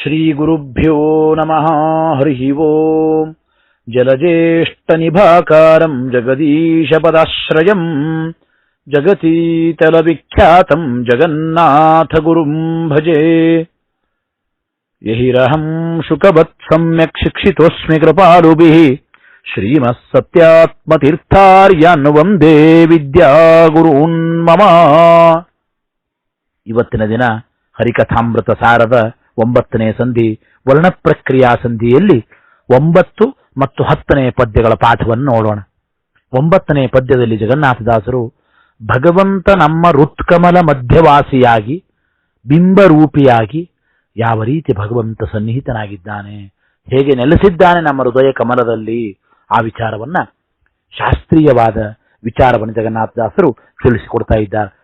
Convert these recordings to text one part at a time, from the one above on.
श्रीगुरुभ्यो नमः हरिः ओम् जलज्येष्ठनिभाकारम् जगदीशपदाश्रयम् जगतीतलविख्यातम् जगन्नाथगुरुम् भजे यहिरहम् शुकवत् सम्यक् शिक्षितोऽस्मि कृपालुभिः श्रीमः ಸತ್ಯಾತ್ಮತೀರ್ಥಾರ್ಯಾನ್ ವಂದೇ ವಿದ್ಯಾಗುರೂನ್ ಮಮ ಇವತ್ತಿನ ದಿನ ಹರಿಕಥಾಮೃತ ಸಾರದ ಒಂಬತ್ತನೇ ಸಂಧಿ, ವರ್ಣಪ್ರಕ್ರಿಯಾ ಸಂಧಿಯಲ್ಲಿ ಒಂಬತ್ತು ಮತ್ತು ಹತ್ತನೇ ಪದ್ಯಗಳ ಪಾಠವನ್ನು ನೋಡೋಣ. ಒಂಬತ್ತನೇ ಪದ್ಯದಲ್ಲಿ ಜಗನ್ನಾಥದಾಸರು, ಭಗವಂತ ನಮ್ಮ ಋತ್ಕಮಲ ಮಧ್ಯವಾಸಿಯಾಗಿ, ಬಿಂಬರೂಪಿಯಾಗಿ ಯಾವ ರೀತಿ ಭಗವಂತ ಸನ್ನಿಹಿತನಾಗಿದ್ದಾನೆ, ಹೇಗೆ ನೆಲೆಸಿದ್ದಾನೆ ನಮ್ಮ ಹೃದಯ ಕಮಲದಲ್ಲಿ, ಆ ವಿಚಾರವನ್ನ ಶಾಸ್ತ್ರೀಯವಾದ ವಿಚಾರವನ್ನು ಜಗನ್ನಾಥದಾಸರು ತಿಳಿಸಿಕೊಡ್ತಾ ಇದ್ದಾರೆ.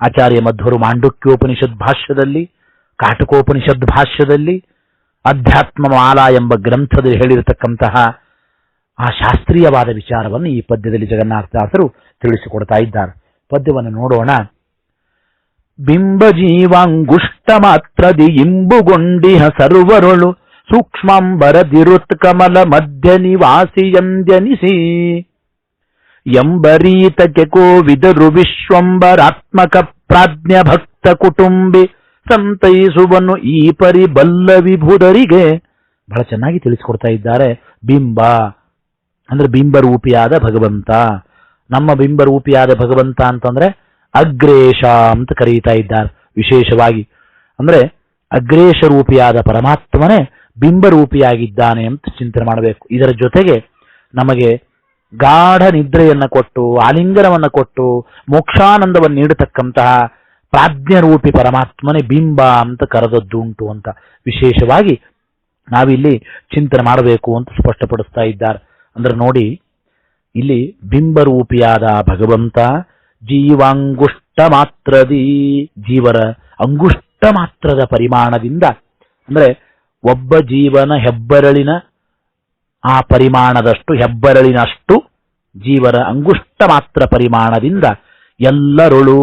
ಆಚಾರ್ಯ ಮಧ್ವರು ಮಾಂಡುಕ್ಯೋಪನಿಷತ್ ಭಾಷ್ಯದಲ್ಲಿ ಕಾಟಕೋಪನಿಷದ್ ಭಾಷ್ಯದಲ್ಲಿ ಅಧ್ಯಾತ್ಮ ಮಾಲಾ ಎಂಬ ಗ್ರಂಥದಲ್ಲಿ ಹೇಳಿರತಕ್ಕಂತಹ ಆ ಶಾಸ್ತ್ರೀಯವಾದ ವಿಚಾರವನ್ನು ಈ ಪದ್ಯದಲ್ಲಿ ಜಗನ್ನಾಥದಾಸರು ತಿಳಿಸಿಕೊಡ್ತಾ ಇದ್ದಾರೆ. ಪದ್ಯವನ್ನು ನೋಡೋಣ. ಬಿಂಬಜೀವಾಂಗುಷ್ಟ ಮಾತ್ರದಿ ಇಂಬುಗೊಂಡಿಹ ಸರ್ವರೊಳು ಸೂಕ್ಷ್ಮಂಬರದಿರುತ್ಕಮಲ ಮಧ್ಯ ನಿವಾಸಿಯಂದ್ಯನಿಸಿ ಎಂಬರೀತಕ್ಕೆ ಕೋವಿದರು ವಿಶ್ವಂಬರಾತ್ಮಕ ಪ್ರಾಜ್ಞ ಭಕ್ತ ಕುಟುಂಬಿ ಸಂತೈಸುವನು ಈ ಪರಿ ಬಲ್ಲ ವಿಭುದರಿಗೆ ಬಹಳ ಚೆನ್ನಾಗಿ ತಿಳಿಸಿಕೊಡ್ತಾ ಇದ್ದಾರೆ. ಬಿಂಬ, ಅಂದ್ರೆ ಬಿಂಬರೂಪಿಯಾದ ಭಗವಂತ. ನಮ್ಮ ಬಿಂಬರೂಪಿಯಾದ ಭಗವಂತ ಅಂತಂದ್ರೆ ಅಗ್ರೇಶ ಅಂತ ಕರೀತಾ ಇದ್ದಾರೆ. ವಿಶೇಷವಾಗಿ ಅಂದ್ರೆ ಅಗ್ರೇಶ ರೂಪಿಯಾದ ಪರಮಾತ್ಮನೇ ಬಿಂಬರೂಪಿಯಾಗಿದ್ದಾನೆ ಅಂತ ಚಿಂತನೆ ಮಾಡಬೇಕು. ಇದರ ಜೊತೆಗೆ ನಮಗೆ ಗಾಢ ನಿದ್ರೆಯನ್ನ ಕೊಟ್ಟು, ಆಲಿಂಗನವನ್ನ ಕೊಟ್ಟು, ಮೋಕ್ಷಾನಂದವನ್ನು ನೀಡತಕ್ಕಂತಹ ಪ್ರಾಜ್ಞರೂಪಿ ಪರಮಾತ್ಮನೇ ಬಿಂಬ ಅಂತ ಕರೆದದ್ದುಂಟು ಅಂತ ವಿಶೇಷವಾಗಿ ನಾವಿಲ್ಲಿ ಚಿಂತನೆ ಮಾಡಬೇಕು ಅಂತ ಸ್ಪಷ್ಟಪಡಿಸ್ತಾ ಇದ್ದಾರೆ. ಅಂದ್ರೆ ನೋಡಿ, ಇಲ್ಲಿ ಬಿಂಬರೂಪಿಯಾದ ಭಗವಂತ ಜೀವಾಂಗುಷ್ಟ ಮಾತ್ರದಿ ಜೀವರ ಅಂಗುಷ್ಟ ಮಾತ್ರದ ಪರಿಮಾಣದಿಂದ, ಅಂದ್ರೆ ಒಬ್ಬ ಜೀವನ ಹೆಬ್ಬರಳಿನ ಆ ಪರಿಮಾಣದಷ್ಟು, ಹೆಬ್ಬರಳಿನಷ್ಟು ಜೀವರ ಅಂಗುಷ್ಟ ಮಾತ್ರ ಪರಿಮಾಣದಿಂದ ಎಲ್ಲರೊಳು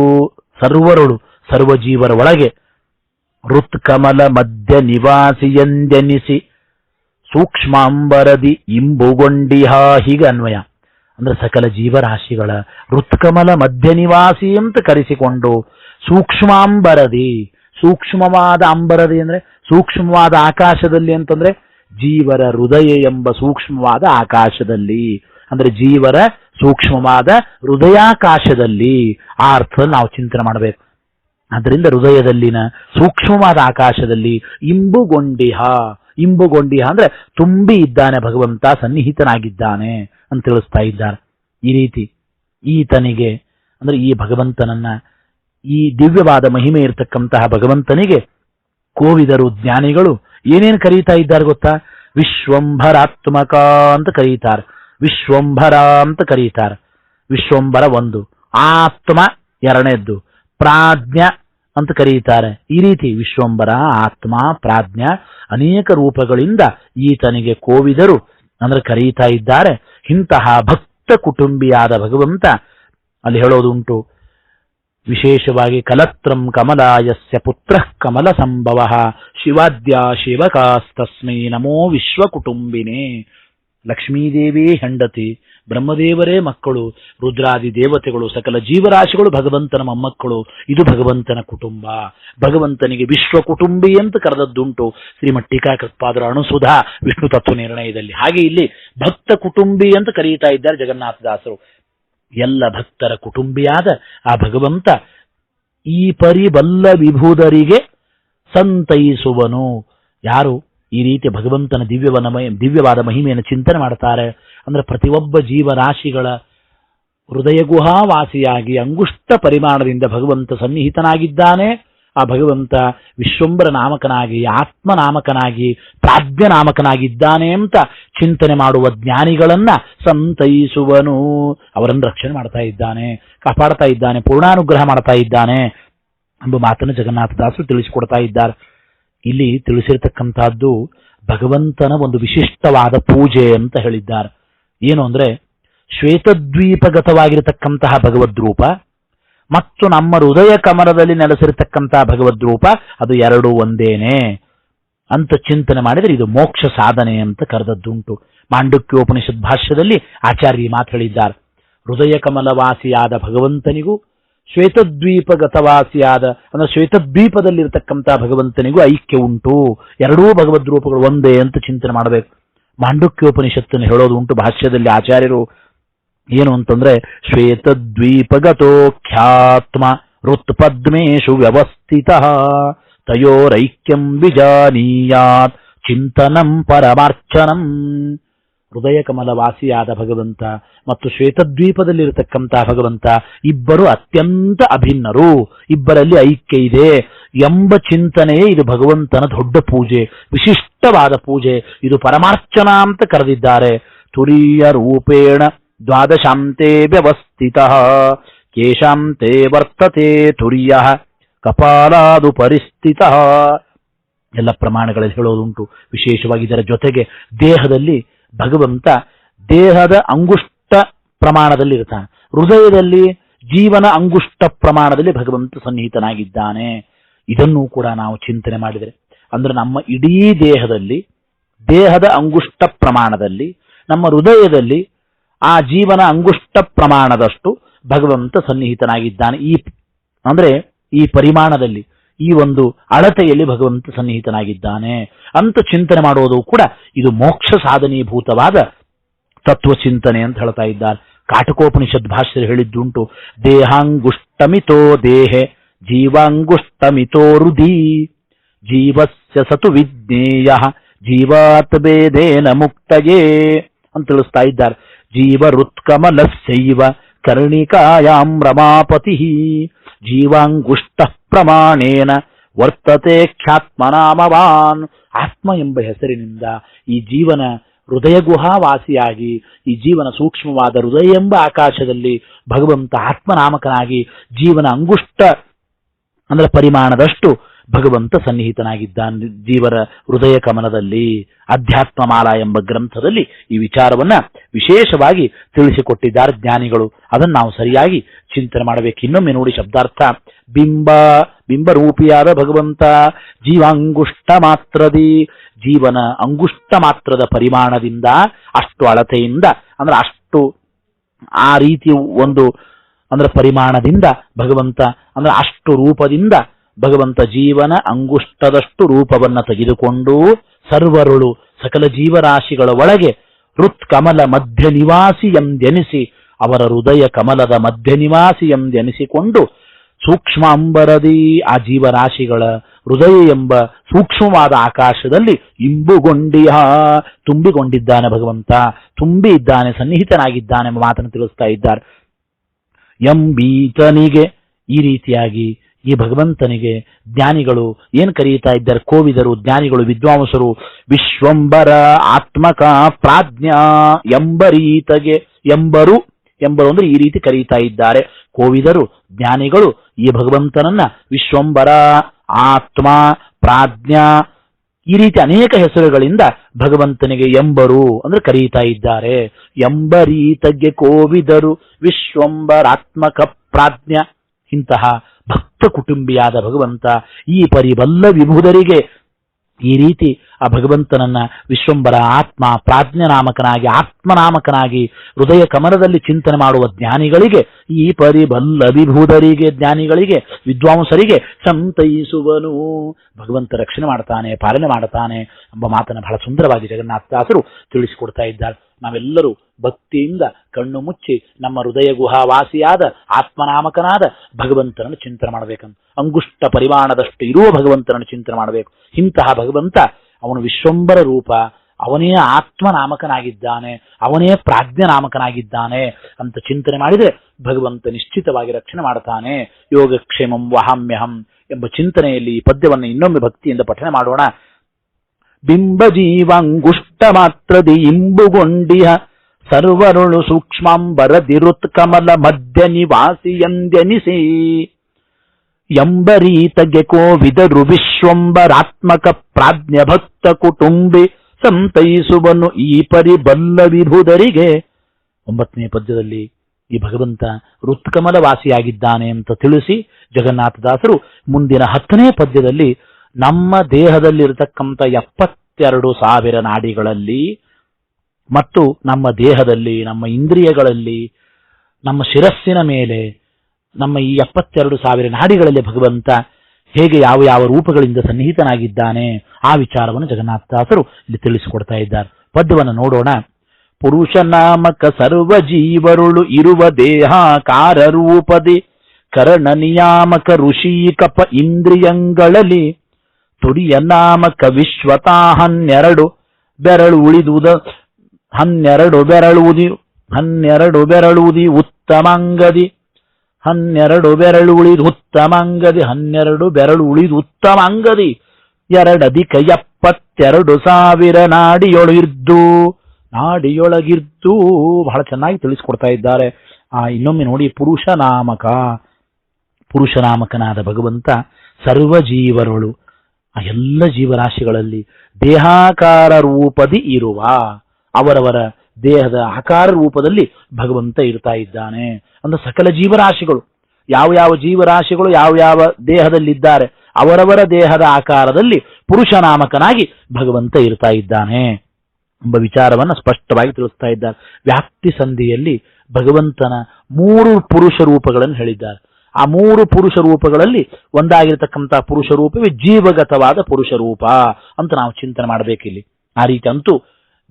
ಸರ್ವರೊಳು ಸರ್ವ ಜೀವರ ಒಳಗೆ ಋತ್ಕಮಲ ಮಧ್ಯ ನಿವಾಸಿಯಂದೆನಿಸಿ ಸೂಕ್ಷ್ಮಾಂಬರದಿ ಇಂಬುಗೊಂಡಿಹ ಹೀಗೆ ಅನ್ವಯ. ಅಂದ್ರೆ ಸಕಲ ಜೀವರಾಶಿಗಳ ಋತ್ಕಮಲ ಮಧ್ಯ ನಿವಾಸಿ ಅಂತ ಕರೆಸಿಕೊಂಡು ಸೂಕ್ಷ್ಮಾಂಬರದಿ, ಸೂಕ್ಷ್ಮವಾದ ಅಂಬರದಿ ಅಂದ್ರೆ ಸೂಕ್ಷ್ಮವಾದ ಆಕಾಶದಲ್ಲಿ ಅಂತಂದ್ರೆ ಜೀವರ ಹೃದಯ ಎಂಬ ಸೂಕ್ಷ್ಮವಾದ ಆಕಾಶದಲ್ಲಿ. ಅಂದ್ರೆ ಜೀವರ ಸೂಕ್ಷ್ಮವಾದ ಹೃದಯಾಕಾಶದಲ್ಲಿ ಆ ಅರ್ಥದಲ್ಲಿ ನಾವು ಚಿಂತನೆ ಮಾಡಬೇಕು. ಅದರಿಂದ ಹೃದಯದಲ್ಲಿನ ಸೂಕ್ಷ್ಮವಾದ ಆಕಾಶದಲ್ಲಿ ಇಂಬುಗೊಂಡಿಹ. ಇಂಬುಗೊಂಡಿಹ ಅಂದ್ರೆ ತುಂಬಿ ಇದ್ದಾನೆ ಭಗವಂತ, ಸನ್ನಿಹಿತನಾಗಿದ್ದಾನೆ ಅಂತ ತಿಳಿಸ್ತಾ ಇದ್ದಾರೆ. ಈ ರೀತಿ ಈತನಿಗೆ, ಅಂದ್ರೆ ಈ ಭಗವಂತನನ್ನ, ಈ ದಿವ್ಯವಾದ ಮಹಿಮೆ ಇರತಕ್ಕಂತಹ ಭಗವಂತನಿಗೆ ಕೋವಿದರು ಜ್ಞಾನಿಗಳು ಏನೇನು ಕರೀತಾ ಇದ್ದಾರೆ ಗೊತ್ತಾ? ವಿಶ್ವಂಭರಾತ್ಮಕ ಅಂತ ಕರೀತಾರೆ. ವಿಶ್ವಂಭರ ಅಂತ ಕರೀತಾರೆ. ವಿಶ್ವಂಭರ ಒಂದು. ಆತ್ಮ ಎರಡನೇದ್ದು. ಪ್ರಾಜ್ಞ ಅಂತ ಕರೀತಾರೆ. ಈ ರೀತಿ ವಿಶ್ವಂಬರ ಆತ್ಮ, ಪ್ರಾಜ್ಞ ಅನೇಕ ರೂಪಗಳಿಂದ ಈತನಿಗೆ ಕೋವಿದರು ಅಂದ್ರೆ ಕರೀತಾ ಇದ್ದಾರೆ. ಇಂತಹ ಭಕ್ತ ಕುಟುಂಬಿಯಾದ ಭಗವಂತ ಅಲ್ಲಿ ಹೇಳೋದುಂಟು. ವಿಶೇಷವಾಗಿ ಕಲತ್ರಂ ಕಮಲಾಯಸ್ಯ ಪುತ್ರ ಕಮಲ ಸಂಭವ ಶಿವಾದ್ಯ ಶಿವಕಾಸ್ತಸ್ಮೈ ನಮೋ ವಿಶ್ವ ಕುಟುಂಬಿನೇ ಲಕ್ಷ್ಮೀದೇವಿ ಹೆಂಡತಿ, ಬ್ರಹ್ಮದೇವರೇ ಮಕ್ಕಳು, ರುದ್ರಾದಿ ದೇವತೆಗಳು, ಸಕಲ ಜೀವರಾಶಿಗಳು ಭಗವಂತನ ಮೊಮ್ಮಕ್ಕಳು, ಇದು ಭಗವಂತನ ಕುಟುಂಬ. ಭಗವಂತನಿಗೆ ವಿಶ್ವ ಕುಟುಂಬಿ ಅಂತ ಕರೆದದ್ದುಂಟು. ಶ್ರೀಮಠ್ ಟೀಕಾಕೃತ್ಪಾದರ ಅಣುಸುಧಾ ವಿಷ್ಣು ತತ್ವ ನಿರ್ಣಯದಲ್ಲಿ. ಹಾಗೆ ಇಲ್ಲಿ ಭಕ್ತ ಕುಟುಂಬಿ ಅಂತ ಕರೀತಾ ಇದ್ದಾರೆ ಜಗನ್ನಾಥದಾಸರು. ಎಲ್ಲ ಭಕ್ತರ ಕುಟುಂಬಿಯಾದ ಆ ಭಗವಂತ ಈ ಪರಿಬಲ್ಲ ವಿಭೂದರಿಗೆ ಸಂತೈಸುವನು. ಯಾರು? ಈ ರೀತಿ ಭಗವಂತನ ದಿವ್ಯವನ ದಿವ್ಯವಾದ ಮಹಿಮೆಯನ್ನು ಚಿಂತನೆ ಮಾಡ್ತಾರೆ ಅಂದರೆ ಪ್ರತಿಯೊಬ್ಬ ಜೀವರಾಶಿಗಳ ಹೃದಯ ಗುಹಾವಾಸಿಯಾಗಿ ಅಂಗುಷ್ಟ ಪರಿಮಾಣದಿಂದ ಭಗವಂತ ಸನ್ನಿಹಿತನಾಗಿದ್ದಾನೆ. ಆ ಭಗವಂತ ವಿಶ್ವಂಬರ ನಾಮಕನಾಗಿ, ಆತ್ಮನಾಮಕನಾಗಿ ಪ್ರಾಜ್ಞ ನಾಮಕನಾಗಿದ್ದಾನೆ ಅಂತ ಚಿಂತನೆ ಮಾಡುವ ಜ್ಞಾನಿಗಳನ್ನ ಸಂತೈಸುವನು. ಅವರನ್ನು ರಕ್ಷಣೆ ಮಾಡ್ತಾ ಇದ್ದಾನೆ, ಕಾಪಾಡ್ತಾ ಇದ್ದಾನೆ, ಪೂರ್ಣಾನುಗ್ರಹ ಮಾಡ್ತಾ ಇದ್ದಾನೆ ಎಂಬ ಮಾತನ್ನು ಜಗನ್ನಾಥದಾಸರು ತಿಳಿಸಿಕೊಡ್ತಾ ಇದ್ದಾರೆ. ಇಲ್ಲಿ ತಿಳಿಸಿರ್ತಕ್ಕಂಥದ್ದು ಭಗವಂತನ ಒಂದು ವಿಶಿಷ್ಟವಾದ ಪೂಜೆ ಅಂತ ಹೇಳಿದ್ದಾರೆ. ಏನು ಅಂದ್ರೆ ಶ್ವೇತದ್ವೀಪಗತವಾಗಿರತಕ್ಕಂತಹ ಭಗವದ್ರೂಪ ಮತ್ತು ನಮ್ಮ ಹೃದಯ ಕಮಲದಲ್ಲಿ ನೆಲೆಸಿರತಕ್ಕಂತಹ ಭಗವದ್ರೂಪ ಅದು ಎರಡು ಒಂದೇನೆ ಅಂತ ಚಿಂತನೆ ಮಾಡಿದರೆ ಇದು ಮೋಕ್ಷ ಸಾಧನೆ ಅಂತ ಕರೆದದ್ದುಂಟು. ಮಾಂಡುಕ್ಯೋಪನಿಷದ್ ಭಾಷ್ಯದಲ್ಲಿ ಆಚಾರ್ಯ ಮಾತು ಹೇಳಿದ್ದಾರೆ. ಹೃದಯ ಕಮಲವಾಸಿಯಾದ ಭಗವಂತನಿಗೂ ಶ್ವೇತದ್ವೀಪಗತವಾಸಿಯಾದ, ಅಂದ್ರೆ ಶ್ವೇತದ್ವೀಪದಲ್ಲಿರತಕ್ಕಂಥ ಭಗವಂತನಿಗೂ ಐಕ್ಯ ಉಂಟು. ಎರಡೂ ಭಗವದ್ ರೂಪಗಳು ಒಂದೇ ಅಂತ ಚಿಂತನೆ ಮಾಡಬೇಕು. ಮಾಂಡುಕ್ಯೋಪನಿಷತ್ತನ್ನು ಹೇಳೋದು ಉಂಟು. ಭಾಷ್ಯದಲ್ಲಿ ಆಚಾರ್ಯರು ಏನು ಅಂತಂದ್ರೆ ಶ್ವೇತದ್ವೀಪಗತೋ ಖ್ಯಾತ್ಮ ಋತ್ಪದ್ಮೇಶು ವ್ಯವಸ್ಥಿತ ತಯೋರೈಕ್ಯಂ ವಿಜಾನೀಯಾತ್ ಚಿಂತನಂ ಪರಮಾರ್ಚನಂ ಹೃದಯ ಕಮಲವಾಸಿಯಾದ ಭಗವಂತ ಮತ್ತು ಶ್ವೇತದ್ವೀಪದಲ್ಲಿರತಕ್ಕಂತಹ ಭಗವಂತ ಇಬ್ಬರು ಅತ್ಯಂತ ಅಭಿನ್ನರು. ಇಬ್ಬರಲ್ಲಿ ಐಕ್ಯ ಇದೆ. ಎಂಬ ಚಿಂತನೆಯೇ ಇದು ಭಗವಂತನ ದೊಡ್ಡ ಪೂಜೆ, ವಿಶಿಷ್ಟವಾದ ಪೂಜೆ. ಇದು ಪರಮಾರ್ಚನಾ ಅಂತ ಕರೆದಿದ್ದಾರೆ. ತುರಿಯ ರೂಪೇಣ ದ್ವಾದಶಾಂತೆ ವ್ಯವಸ್ಥಿತ. ಕೇಶಾಂತೆ ವರ್ತತೆ ತುರಿಯ. ಕಪಾಲಾದು ಪರಿಸ್ಥಿತ. ಎಲ್ಲ ಪ್ರಮಾಣಗಳಲ್ಲಿ ಹೇಳೋದುಂಟು. ವಿಶೇಷವಾಗಿ ಇದರ ಜೊತೆಗೆ ದೇಹದಲ್ಲಿ ಭಗವಂತ ದೇಹದ ಅಂಗುಷ್ಟ ಪ್ರಮಾಣದಲ್ಲಿ ಇರ್ತಾನೆ ಹೃದಯದಲ್ಲಿ ಜೀವನ ಅಂಗುಷ್ಟ ಪ್ರಮಾಣದಲ್ಲಿ ಭಗವಂತ ಸನ್ನಿಹಿತನಾಗಿದ್ದಾನೆ. ಇದನ್ನು ಕೂಡ ನಾವು ಚಿಂತನೆ ಮಾಡಿದರೆ, ಅಂದ್ರೆ ನಮ್ಮ ಇಡೀ ದೇಹದಲ್ಲಿ, ದೇಹದ ಅಂಗುಷ್ಟ ಪ್ರಮಾಣದಲ್ಲಿ, ನಮ್ಮ ಹೃದಯದಲ್ಲಿ ಆ ಜೀವನ ಅಂಗುಷ್ಟ ಪ್ರಮಾಣದಷ್ಟು ಭಗವಂತ ಸನ್ನಿಹಿತನಾಗಿದ್ದಾನೆ. ಈ, ಅಂದ್ರೆ ಈ ಪರಿಮಾಣದಲ್ಲಿ ಈ ಒಂದು ಅಳತೆಯಲ್ಲಿ ಭಗವಂತ ಸನ್ನಿಹಿತನಾಗಿದ್ದಾನೆ ಅಂತ ಚಿಂತನೆ ಮಾಡುವುದು ಕೂಡ ಇದು ಮೋಕ್ಷ ಸಾಧನೀಭೂತವಾದ ತತ್ವ ಚಿಂತನೆ ಅಂತ ಹೇಳ್ತಾ ಇದ್ದಾರೆ. ಕಾಟಕೋಪನಿಷದ್ ಭಾಷ್ಯರು ಹೇಳಿದ್ದುಂಟು, ದೇಹಾಂಗುಷ್ಟಮಿತೋ ದೇಹೆ, ಜೀವಾಂಗುಷ್ಟಮಿತೋ ಹೃದಿ ಜೀವಸ್ಯ ಸತು ವಿಜ್ಞೇಯ, ಜೀವಾತ್ ಭೇದೇನ ಮುಕ್ತಯೇ ಅಂತ ತಿಳಿಸ್ತಾ ಇದ್ದಾರೆ. ಜೀವರುತ್ಕಮಲಸ್ಯೈವ ಕರ್ಣಿಕಾಯಾಂ ರಮಾಪತಿ ಜೀವಾಂಗುಷ್ಟ ಪ್ರಮಾಣೇನ ವರ್ತತೆ ಖ್ಯಾತ್ಮನಾಮವಾನ್. ಆತ್ಮ ಎಂಬ ಹೆಸರಿನಿಂದ ಈ ಜೀವನ ಹೃದಯ ಗುಹಾವಾಸಿಯಾಗಿ, ಈ ಜೀವನ ಸೂಕ್ಷ್ಮವಾದ ಹೃದಯ ಎಂಬ ಆಕಾಶದಲ್ಲಿ ಭಗವಂತ ಆತ್ಮನಾಮಕನಾಗಿ ಜೀವನ ಅಂಗುಷ್ಟ, ಅಂದ್ರೆ ಪರಿಮಾಣದಷ್ಟು ಭಗವಂತ ಸನ್ನಿಹಿತನಾಗಿದ್ದಾನೆ. ಜೀವರ ಹೃದಯ ಕಮನದಲ್ಲಿ ಅಧ್ಯಾತ್ಮ ಮಾಲಾ ಎಂಬ ಗ್ರಂಥದಲ್ಲಿ ಈ ವಿಚಾರವನ್ನ ವಿಶೇಷವಾಗಿ ತಿಳಿಸಿಕೊಟ್ಟಿದ್ದಾರೆ ಜ್ಞಾನಿಗಳು. ಅದನ್ನು ನಾವು ಸರಿಯಾಗಿ ಚಿಂತನೆ ಮಾಡಬೇಕು. ಇನ್ನೊಮ್ಮೆ ನೋಡಿ ಶಬ್ದಾರ್ಥ. ಬಿಂಬ, ಬಿಂಬರೂಪಿಯಾದ ಭಗವಂತ ಜೀವಾಂಗುಷ್ಟ ಮಾತ್ರದಿ, ಜೀವನ ಅಂಗುಷ್ಟ ಮಾತ್ರದ ಪರಿಮಾಣದಿಂದ ಅಷ್ಟು ಅಳತೆಯಿಂದ, ಅಂದ್ರೆ ಅಷ್ಟು ಆ ರೀತಿ ಒಂದು, ಅಂದ್ರೆ ಪರಿಮಾಣದಿಂದ ಭಗವಂತ, ಅಂದ್ರೆ ಅಷ್ಟು ರೂಪದಿಂದ ಭಗವಂತ ಜೀವನ ಅಂಗುಷ್ಟದಷ್ಟು ರೂಪವನ್ನು ತೆಗೆದುಕೊಂಡು ಸರ್ವರುಳು ಸಕಲ ಜೀವರಾಶಿಗಳ ಒಳಗೆ ಹೃತ್ ಕಮಲ ಮಧ್ಯ ನಿವಾಸಿ ಎಂದೆನಿಸಿ ಅವರ ಹೃದಯ ಕಮಲದ ಮಧ್ಯ ನಿವಾಸಿ ಎಂದೆನಿಸಿಕೊಂಡು ಸೂಕ್ಷ್ಮಾಂಬರದಿ ಆ ಜೀವರಾಶಿಗಳ ಹೃದಯ ಎಂಬ ಸೂಕ್ಷ್ಮವಾದ ಆಕಾಶದಲ್ಲಿ ಇಂಬುಗೊಂಡಿಯ, ತುಂಬಿಕೊಂಡಿದ್ದಾನೆ ಭಗವಂತ ತುಂಬಿ ಇದ್ದಾನೆ ಸನ್ನಿಹಿತನಾಗಿದ್ದಾನೆ ಎಂಬ ಮಾತನ್ನು ತಿಳಿಸ್ತಾ ಇದ್ದಾರೆ. ಎಂಬೀತನಿಗೆ ಈ ರೀತಿಯಾಗಿ ಈ ಭಗವಂತನಿಗೆ ಜ್ಞಾನಿಗಳು ಏನ್ ಕರೀತಾ ಇದ್ದಾರೆ? ಕೋವಿದರು, ಜ್ಞಾನಿಗಳು, ವಿದ್ವಾಂಸರು, ವಿಶ್ವಂಬರ ಆತ್ಮಕ ಪ್ರಾಜ್ಞ ಎಂಬರೀತಗೆ ಎಂಬರು ಎಂಬರು ಅಂದ್ರೆ ಈ ರೀತಿ ಕರೀತಾ ಇದ್ದಾರೆ. ಕೋವಿದರು, ಜ್ಞಾನಿಗಳು, ಈ ಭಗವಂತನನ್ನ ವಿಶ್ವಂಬರ, ಆತ್ಮ, ಪ್ರಾಜ್ಞ, ಈ ರೀತಿ ಅನೇಕ ಹೆಸರುಗಳಿಂದ ಭಗವಂತನಿಗೆ ಎಂಬರು ಅಂದ್ರೆ ಕರೀತಾ ಇದ್ದಾರೆ. ಎಂಬ ರೀತಗೆ ಕೋವಿದರು ವಿಶ್ವಂಬರಾತ್ಮಕ ಪ್ರಾಜ್ಞ, ಇಂತಹ ಭಕ್ತ ಕುಟುಂಬಿಯಾದ ಭಗವಂತ ಈ ಪರಿಬಲ್ಲ ವಿಭುಧರಿಗೆ ಈ ರೀತಿ ಆ ಭಗವಂತನನ್ನ ವಿಶ್ವಂಬರ ಆತ್ಮ ಪ್ರಾಜ್ಞನಾಮಕನಾಗಿ, ಆತ್ಮನಾಮಕನಾಗಿ ಹೃದಯ ಕಮಲದಲ್ಲಿ ಚಿಂತನೆ ಮಾಡುವ ಜ್ಞಾನಿಗಳಿಗೆ, ಈ ಪರಿಬಲ್ಲ ವಿಭೂಧರಿಗೆ ಜ್ಞಾನಿಗಳಿಗೆ, ವಿದ್ವಾಂಸರಿಗೆ ಸಂತೈಸುವನು. ಭಗವಂತ ರಕ್ಷಣೆ ಮಾಡ್ತಾನೆ, ಪಾಲನೆ ಮಾಡ್ತಾನೆ ಎಂಬ ಮಾತನ್ನು ಬಹಳ ಸುಂದರವಾಗಿ ಜಗನ್ನಾಥದಾಸರು ತಿಳಿಸಿಕೊಡ್ತಾ ಇದ್ದಾರೆ. ನಾವೆಲ್ಲರೂ ಭಕ್ತಿಯಿಂದ ಕಣ್ಣು ಮುಚ್ಚಿ ನಮ್ಮ ಹೃದಯ ಗುಹಾವಾಸಿಯಾದ ಆತ್ಮನಾಮಕನಾದ ಭಗವಂತನನ್ನು ಚಿಂತನೆ ಮಾಡಬೇಕಂತ. ಅಂಗುಷ್ಟ ಪರಿಮಾಣದಷ್ಟು ಇರುವ ಭಗವಂತನನ್ನು ಚಿಂತನೆ ಮಾಡಬೇಕು. ಇಂತಹ ಭಗವಂತ ಅವನು ವಿಶ್ವಂಬರ ರೂಪ, ಅವನೇ ಆತ್ಮನಾಮಕನಾಗಿದ್ದಾನೆ, ಅವನೇ ಪ್ರಾಜ್ಞನಾಮಕನಾಗಿದ್ದಾನೆ ಅಂತ ಚಿಂತನೆ ಮಾಡಿದರೆ ಭಗವಂತ ನಿಶ್ಚಿತವಾಗಿ ರಕ್ಷಣೆ ಮಾಡ್ತಾನೆ. ಯೋಗಕ್ಷೇಮಂ ವಹಾಮ್ಯಹಂ ಎಂಬ ಚಿಂತನೆಯಲ್ಲಿ ಈ ಪದ್ಯವನ್ನು ಇನ್ನೊಮ್ಮೆ ಭಕ್ತಿಯಿಂದ ಪಠನೆ ಮಾಡೋಣ. ಬಿಂಬ ಜೀವಾಂಗುಷ್ಟ ಮಾತ್ರದಿ ಇಂಬುಗೊಂಡಿಯ ಸರ್ವರುಳು ಸೂಕ್ಷ್ಮಾಂಬರದಿರುತ್ಕಮಲ ಮಧ್ಯ ನಿವಾಸಿ ಎಂದೆನಿಸಿ ಎಂಬರೀತಗೆ ಕೋವಿದರು ವಿಶ್ವಂಬರಾತ್ಮಕ ಪ್ರಾಜ್ಞ ಭಕ್ತ ಕುಟುಂಬಿ ಸಂತೈಸುವನು ಈ ಪರಿಬಲ್ಲ ವಿಭುದರಿಗೆ ಒಂಬತ್ತನೇ ಪದ್ಯದಲ್ಲಿ ಈ ಭಗವಂತ ಋತ್ಕಮಲ ವಾಸಿಯಾಗಿದ್ದಾನೆ ಅಂತ ತಿಳಿಸಿ ಜಗನ್ನಾಥದಾಸರು ಮುಂದಿನ ಹತ್ತನೇ ಪದ್ಯದಲ್ಲಿ ನಮ್ಮ ದೇಹದಲ್ಲಿರತಕ್ಕಂಥ ಎಪ್ಪತ್ತೆರಡು ಸಾವಿರ ನಾಡಿಗಳಲ್ಲಿ ಮತ್ತು ನಮ್ಮ ದೇಹದಲ್ಲಿ, ನಮ್ಮ ಇಂದ್ರಿಯಗಳಲ್ಲಿ, ನಮ್ಮ ಶಿರಸ್ಸಿನ ಮೇಲೆ, ನಮ್ಮ ಈ ಎಪ್ಪತ್ತೆರಡು ಸಾವಿರ ನಾಡಿಗಳಲ್ಲಿ ಭಗವಂತ ಹೇಗೆ ಯಾವ ಯಾವ ರೂಪಗಳಿಂದ ಸನ್ನಿಹಿತನಾಗಿದ್ದಾನೆ, ಆ ವಿಚಾರವನ್ನು ಜಗನ್ನಾಥದಾಸರು ಇಲ್ಲಿ ತಿಳಿಸಿಕೊಡ್ತಾ ಇದ್ದಾರೆ. ಪದ್ಯವನ್ನು ನೋಡೋಣ. ಪುರುಷ ನಾಮಕ ಸರ್ವ ಜೀವರುಳು ಇರುವ ದೇಹಾಕಾರ ರೂಪದಿ ಕರ್ಣ ನಿಯಾಮಕ ಋಷಿ ಕಪ ಇಂದ್ರಿಯಗಳಲ್ಲಿ ತುರಿಯ ನಾಮಕ ವಿಶ್ವತಾ ಹನ್ನೆರಡು ಬೆರಳು ಉಳಿದುದ, ಹನ್ನೆರಡು ಬೆರಳುವುದಿ ಹನ್ನೆರಡು ಬೆರಳುವುದಿ ಉತ್ತಮಂಗದಿ, ಹನ್ನೆರಡು ಬೆರಳು ಉಳಿದು ಉತ್ತಮಂಗದಿ, ಹನ್ನೆರಡು ಬೆರಳು ಉಳಿದು ಉತ್ತಮ ಅಂಗದಿ ಎರಡಧಿಕ ಎಪ್ಪತ್ತೆರಡು ಸಾವಿರ ನಾಡಿಯೊಳಗಿದ್ದು ನಾಡಿಯೊಳಗಿದ್ದು ಬಹಳ ಚೆನ್ನಾಗಿ ತಿಳಿಸ್ಕೊಡ್ತಾ ಇದ್ದಾರೆ. ಆ, ಇನ್ನೊಮ್ಮೆ ನೋಡಿ ಪುರುಷ ನಾಮಕ ಪುರುಷ ನಾಮಕನಾದ ಭಗವಂತ ಸರ್ವ ಜೀವರೊಳು ಆ ಎಲ್ಲ ಜೀವರಾಶಿಗಳಲ್ಲಿ ದೇಹಾಕಾರ ರೂಪದಿ ಇರುವ ಅವರವರ ದೇಹದ ಆಕಾರ ರೂಪದಲ್ಲಿ ಭಗವಂತ ಇರ್ತಾ ಇದ್ದಾನೆ ಅಂದ್ರೆ ಸಕಲ ಜೀವರಾಶಿಗಳು. ಯಾವ ಯಾವ ಜೀವರಾಶಿಗಳು ಯಾವ ಯಾವ ದೇಹದಲ್ಲಿದ್ದಾರೆ ಅವರವರ ದೇಹದ ಆಕಾರದಲ್ಲಿ ಪುರುಷ ನಾಮಕನಾಗಿ ಭಗವಂತ ಇರ್ತಾ ಇದ್ದಾನೆ ಎಂಬ ವಿಚಾರವನ್ನು ಸ್ಪಷ್ಟವಾಗಿ ತಿಳಿಸ್ತಾ ಇದ್ದಾರೆ. ವ್ಯಾಪ್ತಿ ಸಂಧಿಯಲ್ಲಿ ಭಗವಂತನ ಮೂರು ಪುರುಷ ರೂಪಗಳನ್ನು ಹೇಳಿದ್ದಾರೆ. ಆ ಮೂರು ಪುರುಷ ರೂಪಗಳಲ್ಲಿ ಒಂದಾಗಿರತಕ್ಕಂತಹ ಪುರುಷ ರೂಪವೇ ಜೀವಗತವಾದ ಪುರುಷ ರೂಪ ಅಂತ ನಾವು ಚಿಂತನೆ ಮಾಡಬೇಕಿಲ್ಲಿ. ಆ ರೀತಿ ಅಂತೂ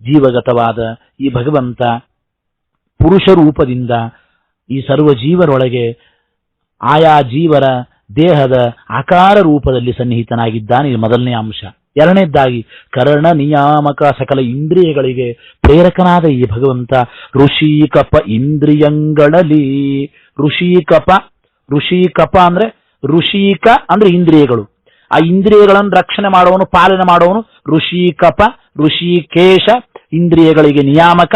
ಜೀವಗತವಾದ ಈ ಭಗವಂತ ಪುರುಷ ರೂಪದಿಂದ ಈ ಸರ್ವ ಜೀವರೊಳಗೆ ಆಯಾ ಜೀವರ ದೇಹದ ಆಕಾರ ರೂಪದಲ್ಲಿ ಸನ್ನಿಹಿತನಾಗಿದ್ದಾನೆ ಇದು ಮೊದಲನೇ ಅಂಶ. ಎರಡನೇದ್ದಾಗಿ ಕರ್ಣ ನಿಯಾಮಕ ಸಕಲ ಇಂದ್ರಿಯಗಳಿಗೆ ಪ್ರೇರಕನಾದ ಈ ಭಗವಂತ ಋಷಿ ಕಪ ಇಂದ್ರಿಯಗಳಲ್ಲಿ ಋಷಿ ಕಪ ಋಷಿ ಕಪ ಅಂದ್ರೆ ಋಷಿಕ ಅಂದ್ರೆ ಇಂದ್ರಿಯಗಳು. ಆ ಇಂದ್ರಿಯಗಳನ್ನು ರಕ್ಷಣೆ ಮಾಡುವವನು, ಪಾಲನೆ ಮಾಡುವವನು ಋಷಿಕಪ, ಋಷಿಕೇಶ, ಇಂದ್ರಿಯಗಳಿಗೆ ನಿಯಾಮಕ.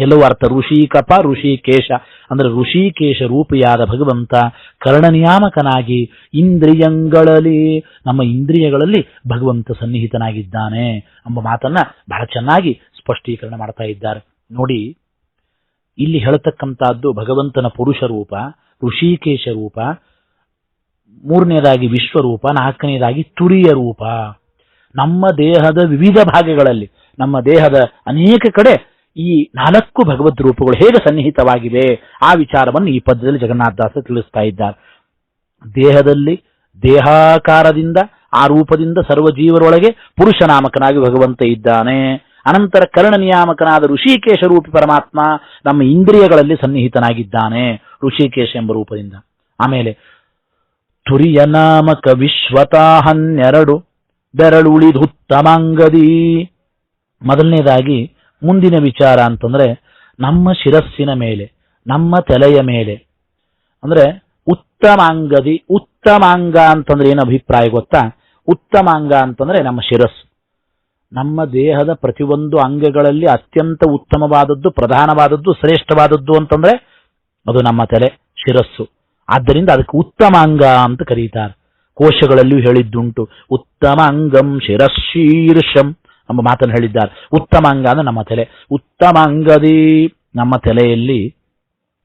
ಎಲ್ಲವೂ ಅರ್ಥ. ಋಷಿಕಪ, ಋಷಿಕೇಶ ಅಂದ್ರೆ ಋಷಿಕೇಶ ರೂಪಿಯಾದ ಭಗವಂತ ಕರ್ಣ ನಿಯಾಮಕನಾಗಿ ಇಂದ್ರಿಯಂಗಳಲ್ಲಿ, ನಮ್ಮ ಇಂದ್ರಿಯಗಳಲ್ಲಿ ಭಗವಂತ ಸನ್ನಿಹಿತನಾಗಿದ್ದಾನೆ ಎಂಬ ಮಾತನ್ನ ಬಹಳ ಚೆನ್ನಾಗಿ ಸ್ಪಷ್ಟೀಕರಣ ಮಾಡ್ತಾ ಇದ್ದಾರೆ. ನೋಡಿ, ಇಲ್ಲಿ ಹೇಳತಕ್ಕಂತಹದ್ದು ಭಗವಂತನ ಪುರುಷ ರೂಪ. ಋಷಿಕೇಶ ರೂಪ, ಮೂರನೇದಾಗಿ ವಿಶ್ವರೂಪ, ನಾಲ್ಕನೇದಾಗಿ ತುರಿಯ ರೂಪ. ನಮ್ಮ ದೇಹದ ವಿವಿಧ ಭಾಗಗಳಲ್ಲಿ, ನಮ್ಮ ದೇಹದ ಅನೇಕ ಕಡೆ ಈ ನಾಲ್ಕು ಭಗವದ್ ರೂಪಗಳು ಹೇಗೆ ಸನ್ನಿಹಿತವಾಗಿವೆ, ಆ ವಿಚಾರವನ್ನು ಈ ಪದ್ಯದಲ್ಲಿ ಜಗನ್ನಾಥದಾಸ ತಿಳಿಸ್ತಾ ಇದ್ದಾರೆ. ದೇಹದಲ್ಲಿ ದೇಹಾಕಾರದಿಂದ, ಆ ರೂಪದಿಂದ ಸರ್ವ ಜೀವರೊಳಗೆ ಪುರುಷ ನಾಮಕನಾಗಿ ಭಗವಂತ ಇದ್ದಾನೆ. ಅನಂತರ ಕರ್ಣ ನಿಯಾಮಕನಾದ ಋಷಿಕೇಶ ರೂಪಿ ಪರಮಾತ್ಮ ನಮ್ಮ ಇಂದ್ರಿಯಗಳಲ್ಲಿ ಸನ್ನಿಹಿತನಾಗಿದ್ದಾನೆ. ಋಷಿಕೇಶ ಎಂಬ ರೂಪದಿಂದ. ಆಮೇಲೆ ತುರಿಯ ನಾಮಕ ವಿಶ್ವತಾ ಹನ್ನೆರಡು ಬೆರಳುಳಿದು ಉತ್ತಮಾಂಗದಿ ಮೊದಲನೇದಾಗಿ, ಮುಂದಿನ ವಿಚಾರ ಅಂತಂದ್ರೆ, ನಮ್ಮ ಶಿರಸ್ಸಿನ ಮೇಲೆ, ನಮ್ಮ ತಲೆಯ ಮೇಲೆ. ಅಂದ್ರೆ, ಉತ್ತಮಾಂಗದಿ, ಉತ್ತಮಾಂಗ ಅಂತಂದ್ರೆ ಏನು ಅಭಿಪ್ರಾಯ ಗೊತ್ತಾ? ಉತ್ತಮಾಂಗ ಅಂತಂದ್ರೆ ನಮ್ಮ ಶಿರಸ್ಸು. ನಮ್ಮ ದೇಹದ ಪ್ರತಿಯೊಂದು ಅಂಗಗಳಲ್ಲಿ ಅತ್ಯಂತ ಉತ್ತಮವಾದದ್ದು, ಪ್ರಧಾನವಾದದ್ದು, ಶ್ರೇಷ್ಠವಾದದ್ದು ಅಂತಂದ್ರೆ ಅದು ನಮ್ಮ ತಲೆ, ಶಿರಸ್ಸು. ಆದ್ದರಿಂದ ಅದಕ್ಕೆ ಉತ್ತಮ ಅಂಗ ಅಂತ ಕರೀತಾರೆ. ಕೋಶಗಳಲ್ಲಿಯೂ ಹೇಳಿದ್ದುಂಟು. ಉತ್ತಮ ಅಂಗಂ ಶಿರಶೀರ್ಷಂ ಎಂಬ ಮಾತನ್ನು ಹೇಳಿದ್ದಾರೆ. ಉತ್ತಮ ಅಂಗ ಅಂದ್ರೆ ನಮ್ಮ ತಲೆ. ಉತ್ತಮ ಅಂಗದಿ ನಮ್ಮ ತಲೆಯಲ್ಲಿ,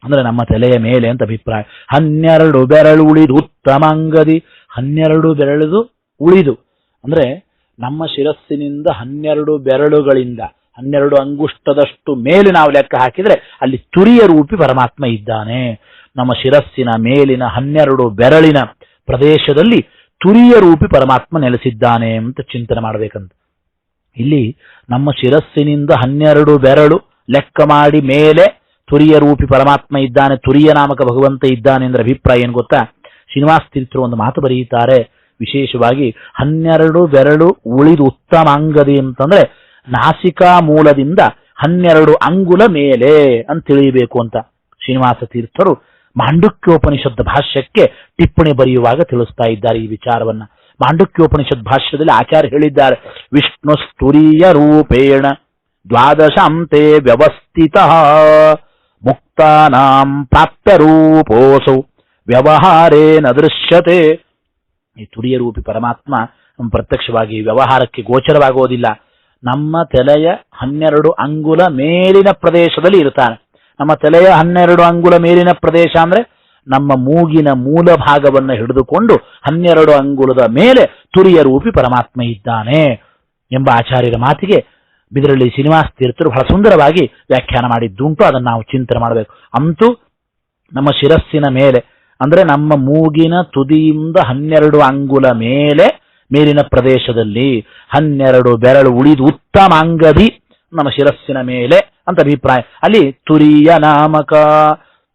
ಅಂದ್ರೆ ನಮ್ಮ ತಲೆಯ ಮೇಲೆ ಅಂತ ಅಭಿಪ್ರಾಯ. ಹನ್ನೆರಡು ಬೆರಳು ಉಳಿದು, ಉತ್ತಮ ಅಂಗದಿ ಹನ್ನೆರಡು ಬೆರಳು ಉಳಿದು. ಅಂದ್ರೆ ನಮ್ಮ ಶಿರಸ್ಸಿನಿಂದ ಹನ್ನೆರಡು ಬೆರಳುಗಳಿಂದ ಹನ್ನೆರಡು ಅಂಗುಷ್ಟದಷ್ಟು ಮೇಲೆ ನಾವು ಲೆಕ್ಕ ಹಾಕಿದರೆ ಅಲ್ಲಿ ತುರಿಯ ರೂಪಿ ಪರಮಾತ್ಮ ಇದ್ದಾನೆ. ನಮ್ಮ ಶಿರಸ್ಸಿನ ಮೇಲಿನ ಹನ್ನೆರಡು ಬೆರಳಿನ ಪ್ರದೇಶದಲ್ಲಿ ತುರಿಯ ರೂಪಿ ಪರಮಾತ್ಮ ನೆಲೆಸಿದ್ದಾನೆ ಅಂತ ಚಿಂತನೆ ಮಾಡಬೇಕಂತ. ಇಲ್ಲಿ ನಮ್ಮ ಶಿರಸ್ಸಿನಿಂದ ಹನ್ನೆರಡು ಬೆರಳು ಲೆಕ್ಕ ಮಾಡಿ ಮೇಲೆ ತುರಿಯ ರೂಪಿ ಪರಮಾತ್ಮ ಇದ್ದಾನೆ, ತುರಿಯ ನಾಮಕ ಭಗವಂತ ಇದ್ದಾನೆ ಅಂದ್ರೆ ಅಭಿಪ್ರಾಯ ಏನು ಗೊತ್ತಾ? ಶ್ರೀನಿವಾಸ ತೀರ್ಥರು ಒಂದು ಮಾತು ಬರೆಯುತ್ತಾರೆ, ವಿಶೇಷವಾಗಿ ಹನ್ನೆರಡು ಬೆರಳು ಉಳಿದು ಉತ್ತಮ ಅಂಗದಿ ಅಂತಂದ್ರೆ ನಾಸಿಕಾ ಮೂಲದಿಂದ ಹನ್ನೆರಡು ಅಂಗುಲ ಮೇಲೆ ಅಂತ ತಿಳಿಯಬೇಕು ಅಂತ ಶ್ರೀನಿವಾಸ ತೀರ್ಥರು ಮಾಂಡುಕ್ಯೋಪನಿಷತ್ ಭಾಷ್ಯಕ್ಕೆ ಟಿಪ್ಪಣಿ ಬರೆಯುವಾಗ ತಿಳಿಸ್ತಾ ಇದ್ದಾರೆ ಈ ವಿಚಾರವನ್ನ. ಮಾಂಡುಕ್ಯೋಪನಿಷತ್ ಭಾಷ್ಯದಲ್ಲಿ ಆಚಾರ್ಯ ಹೇಳಿದ್ದಾರೆ ವಿಷ್ಣು ಸ್ತುರಿಯ ರೂಪೇಣ ದ್ವಾದಶಾಂತೆ ವ್ಯವಸ್ಥಿತ ಮುಕ್ತಾನಾಂ ಪ್ರಾಪ್ಯ ರೂಪೋಸೌ ವ್ಯವಹಾರೇನ ದೃಶ್ಯತೆ. ಈ ತುರಿಯ ರೂಪಿ ಪರಮಾತ್ಮ ಪ್ರತ್ಯಕ್ಷವಾಗಿ ವ್ಯವಹಾರಕ್ಕೆ ಗೋಚರವಾಗುವುದಿಲ್ಲ ನಮ್ಮ ತಲೆಯ ಹನ್ನೆರಡು ಅಂಗುಲ ಮೇಲಿನ ಪ್ರದೇಶದಲ್ಲಿ ಇರ್ತಾನೆ ನಮ್ಮ ತಲೆಯ ಹನ್ನೆರಡು ಅಂಗುಲ ಮೇಲಿನ ಪ್ರದೇಶ ಅಂದ್ರೆ ನಮ್ಮ ಮೂಗಿನ ಮೂಲ ಭಾಗವನ್ನು ಹಿಡಿದುಕೊಂಡು ಹನ್ನೆರಡು ಅಂಗುಲದ ಮೇಲೆ ತುರಿಯ ರೂಪಿ ಪರಮಾತ್ಮ ಇದ್ದಾನೆ ಎಂಬ ಆಚಾರ್ಯರ ಮಾತಿಗೆ ಬಿದರಳ್ಳಿ ಶ್ರೀನಿವಾಸ ತೀರ್ಥರು ಬಹಳ ಸುಂದರವಾಗಿ ವ್ಯಾಖ್ಯಾನ ಮಾಡಿದ್ದುಂಟು. ಅದನ್ನು ನಾವು ಚಿಂತನೆ ಮಾಡಬೇಕು. ಅಂತೂ ನಮ್ಮ ಶಿರಸ್ಸಿನ ಮೇಲೆ, ಅಂದ್ರೆ ನಮ್ಮ ಮೂಗಿನ ತುದಿಯಿಂದ ಹನ್ನೆರಡು ಅಂಗುಲ ಮೇಲೆ ಮೇಲಿನ ಪ್ರದೇಶದಲ್ಲಿ ಹನ್ನೆರಡು ಬೆರಳು ಉಳಿದು ಉತ್ತಮ ಅಂಗದಿ, ನಮ್ಮ ಶಿರಸ್ಸಿನ ಮೇಲೆ ಅಂತ ಅಭಿಪ್ರಾಯ. ಅಲ್ಲಿ ತುರಿಯ ನಾಮಕ,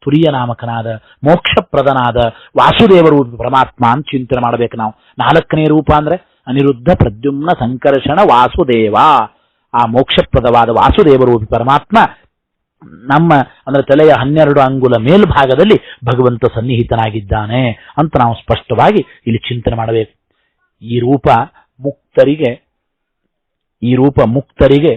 ತುರಿಯ ನಾಮಕನಾದ, ಮೋಕ್ಷಪ್ರದನಾದ ವಾಸುದೇವರು ಪರಮಾತ್ಮ ಅಂತ ಚಿಂತನೆ ಮಾಡಬೇಕು ನಾವು. ನಾಲ್ಕನೇ ರೂಪ ಅಂದ್ರೆ ಅನಿರುದ್ಧ ಪ್ರದ್ಯುಮ್ನ ಸಂಕರ್ಷಣ ವಾಸುದೇವ. ಆ ಮೋಕ್ಷಪ್ರದವಾದ ವಾಸುದೇವರು ಪರಮಾತ್ಮ ನಮ್ಮ ಅಂದ್ರೆ ತಲೆಯ ಹನ್ನೆರಡು ಅಂಗುಲ ಮೇಲ್ಭಾಗದಲ್ಲಿ ಭಗವಂತ ಸನ್ನಿಹಿತನಾಗಿದ್ದಾನೆ ಅಂತ ನಾವು ಸ್ಪಷ್ಟವಾಗಿ ಇಲ್ಲಿ ಚಿಂತನೆ ಮಾಡಬೇಕು. ಈ ರೂಪ ಮುಕ್ತರಿಗೆ, ಈ ರೂಪ ಮುಕ್ತರಿಗೆ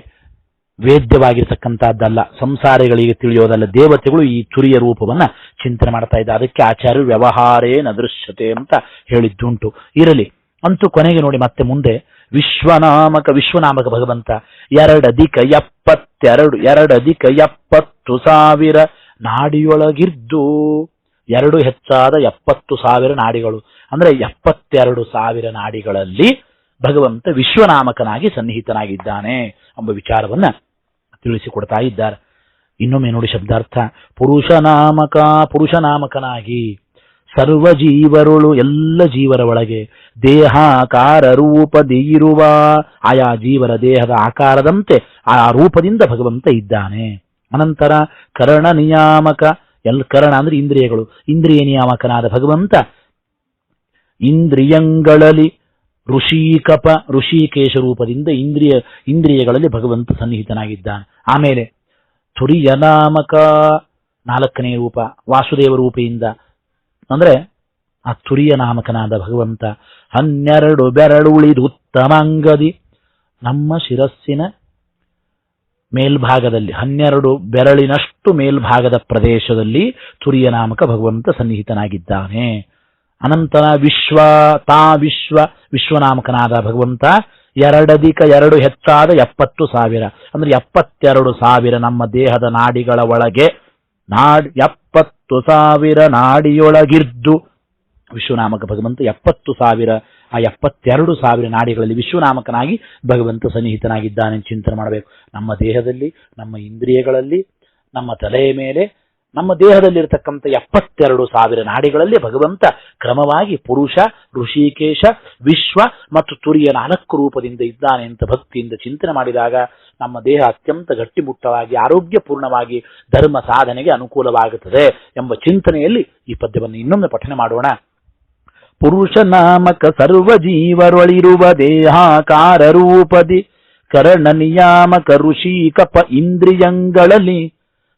ವೇದ್ಯವಾಗಿರ್ತಕ್ಕಂಥದ್ದಲ್ಲ. ಸಂಸಾರಿಗಳಿಗೆ ತಿಳಿಯೋದಲ್ಲ, ದೇವತೆಗಳು ಈ ತುರಿಯ ರೂಪವನ್ನ ಚಿಂತನೆ ಮಾಡ್ತಾ ಇದ್ದ ಅದಕ್ಕೆ ಆಚಾರ್ಯ ವ್ಯವಹಾರೇ ನದೃಶ್ಯತೆ ಅಂತ ಹೇಳಿದ್ದುಂಟು. ಇರಲಿ, ಅಂತೂ ಕೊನೆಗೆ ನೋಡಿ ಮತ್ತೆ ಮುಂದೆ. ವಿಶ್ವನಾಮಕ ವಿಶ್ವನಾಮಕ ಭಗವಂತ ಎರಡಧಿಕ ಎಪ್ಪತ್ತೆರಡು ಎರಡಧಿಕ ಎಪ್ಪತ್ತು ಸಾವಿರ ನಾಡಿಯೊಳಗಿದ್ದು, ಎರಡು ಹೆಚ್ಚಾದ ಎಪ್ಪತ್ತು ಸಾವಿರ ನಾಡಿಗಳು. ಅಂದ್ರೆ ಎಪ್ಪತ್ತೆರಡು ಸಾವಿರ ನಾಡಿಗಳಲ್ಲಿ ಭಗವಂತ ವಿಶ್ವನಾಮಕನಾಗಿ ಸನ್ನಿಹಿತನಾಗಿದ್ದಾನೆ ಎಂಬ ವಿಚಾರವನ್ನ ತಿಳಿಸಿಕೊಡ್ತಾ ಇದ್ದಾರೆ. ಇನ್ನೊಮ್ಮೆ ನೋಡಿ ಶಬ್ದಾರ್ಥ. ಪುರುಷನಾಮಕ, ಪುರುಷನಾಮಕನಾಗಿ ಸರ್ವ ಜೀವರುಳು ಎಲ್ಲ ಜೀವರ ಒಳಗೆ ದೇಹಾಕಾರ ರೂಪದಿರುವ ಆಯಾ ಜೀವರ ದೇಹದ ಆಕಾರದಂತೆ ಆ ರೂಪದಿಂದ ಭಗವಂತ ಇದ್ದಾನೆ. ಅನಂತರ ಕರ್ಣ ನಿಯಾಮಕ, ಎಲ್ ಕರ್ಣ ಅಂದ್ರೆ ಇಂದ್ರಿಯಗಳು. ಇಂದ್ರಿಯ ನಿಯಾಮಕನಾದ ಭಗವಂತ ಇಂದ್ರಿಯಗಳಲ್ಲಿ ಋಷಿಕಪ, ಋಷಿಕೇಶ ರೂಪದಿಂದ ಇಂದ್ರಿಯ, ಇಂದ್ರಿಯಗಳಲ್ಲಿ ಭಗವಂತ ಸನ್ನಿಹಿತನಾಗಿದ್ದಾನೆ. ಆಮೇಲೆ ತುರಿಯ ನಾಮಕ ನಾಲ್ಕನೇ ರೂಪ, ವಾಸುದೇವ ರೂಪೆಯಿಂದ, ಅಂದ್ರೆ ಆ ತುರಿಯ ನಾಮಕನಾದ ಭಗವಂತ, ಹನ್ನೆರಡು ಬೆರಳುಳಿದು ಉತ್ತಮಾಂಗದಿ, ನಮ್ಮ ಶಿರಸ್ಸಿನ ಮೇಲ್ಭಾಗದಲ್ಲಿ, ಹನ್ನೆರಡು ಬೆರಳಿನಷ್ಟು ಮೇಲ್ಭಾಗದ ಪ್ರದೇಶದಲ್ಲಿ ತುರಿಯ ನಾಮಕ ಭಗವಂತ ಸನ್ನಿಹಿತನಾಗಿದ್ದಾನೆ. ಅನಂತರ ವಿಶ್ವ, ತಾ ವಿಶ್ವ, ವಿಶ್ವನಾಮಕನಾದ ಭಗವಂತ ಎರಡಧಿಕ ಎರಡು ಹೆಚ್ಚಾದ ಎಪ್ಪತ್ತು ಸಾವಿರ. ಅಂದ್ರೆ ಎಪ್ಪತ್ತೆರಡು ಸಾವಿರ ನಮ್ಮ ದೇಹದ ನಾಡಿಗಳ ಒಳಗೆ, ನಾಡ್ ಎಪ್ಪತ್ತು ಸಾವಿರ ನಾಡಿಯೊಳಗಿದ್ದು ವಿಶ್ವನಾಮಕ ಭಗವಂತ ಎಪ್ಪತ್ತು ಸಾವಿರ, ಆ ಎಪ್ಪತ್ತೆರಡು ಸಾವಿರ ನಾಡಿಗಳಲ್ಲಿ ವಿಶ್ವನಾಮಕನಾಗಿ ಭಗವಂತ ಸನ್ನಿಹಿತನಾಗಿದ್ದಾನೆ ಚಿಂತನೆ ಮಾಡಬೇಕು. ನಮ್ಮ ದೇಹದಲ್ಲಿ, ನಮ್ಮ ಇಂದ್ರಿಯಗಳಲ್ಲಿ, ನಮ್ಮ ತಲೆಯ ಮೇಲೆ ನಮ್ಮ ದೇಹದಲ್ಲಿರತಕ್ಕಂಥ ಎಪ್ಪತ್ತೆರಡು ಸಾವಿರ ನಾಡಿಗಳಲ್ಲಿ ಭಗವಂತ ಕ್ರಮವಾಗಿ ಪುರುಷ, ಋಷಿಕೇಶ, ವಿಶ್ವ ಮತ್ತು ತುರಿಯ ನಾಲ್ಕು ರೂಪದಿಂದ ಇದ್ದಾನೆ ಅಂತ ಭಕ್ತಿಯಿಂದ ಚಿಂತನೆ ಮಾಡಿದಾಗ ನಮ್ಮ ದೇಹ ಅತ್ಯಂತ ಗಟ್ಟಿಮುಟ್ಟವಾಗಿ, ಆರೋಗ್ಯಪೂರ್ಣವಾಗಿ ಧರ್ಮ ಸಾಧನೆಗೆ ಅನುಕೂಲವಾಗುತ್ತದೆ ಎಂಬ ಚಿಂತನೆಯಲ್ಲಿ ಈ ಪದ್ಯವನ್ನು ಇನ್ನೊಮ್ಮೆ ಪಠನೆ ಮಾಡೋಣ. ಪುರುಷ ನಾಮಕ ಸರ್ವ ಜೀವರೊಳಿರುವ ದೇಹಾಕಾರ ರೂಪದಿ, ಕರ್ಣ ನಿಯಾಮಕ ಋಷಿ ಕಪ ಇಂದ್ರಿಯಂಗಳಲ್ಲಿ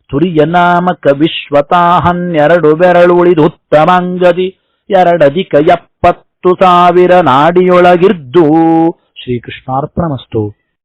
ತುರಿಯ ನಾಮಕ ವಿಶ್ವತಾಹನ್ಯರಡು ಬೆರಳುಳಿದು ಉತ್ತಮಾಂಗದಿ ಎರಡಧಿಕ ಎಪ್ಪತ್ತು ಸಾವಿರ ನಾಡಿಯೊಳಗಿರ್ದು ಶ್ರೀಕೃಷ್ಣಾರ್ಪಣಮಸ್ತು.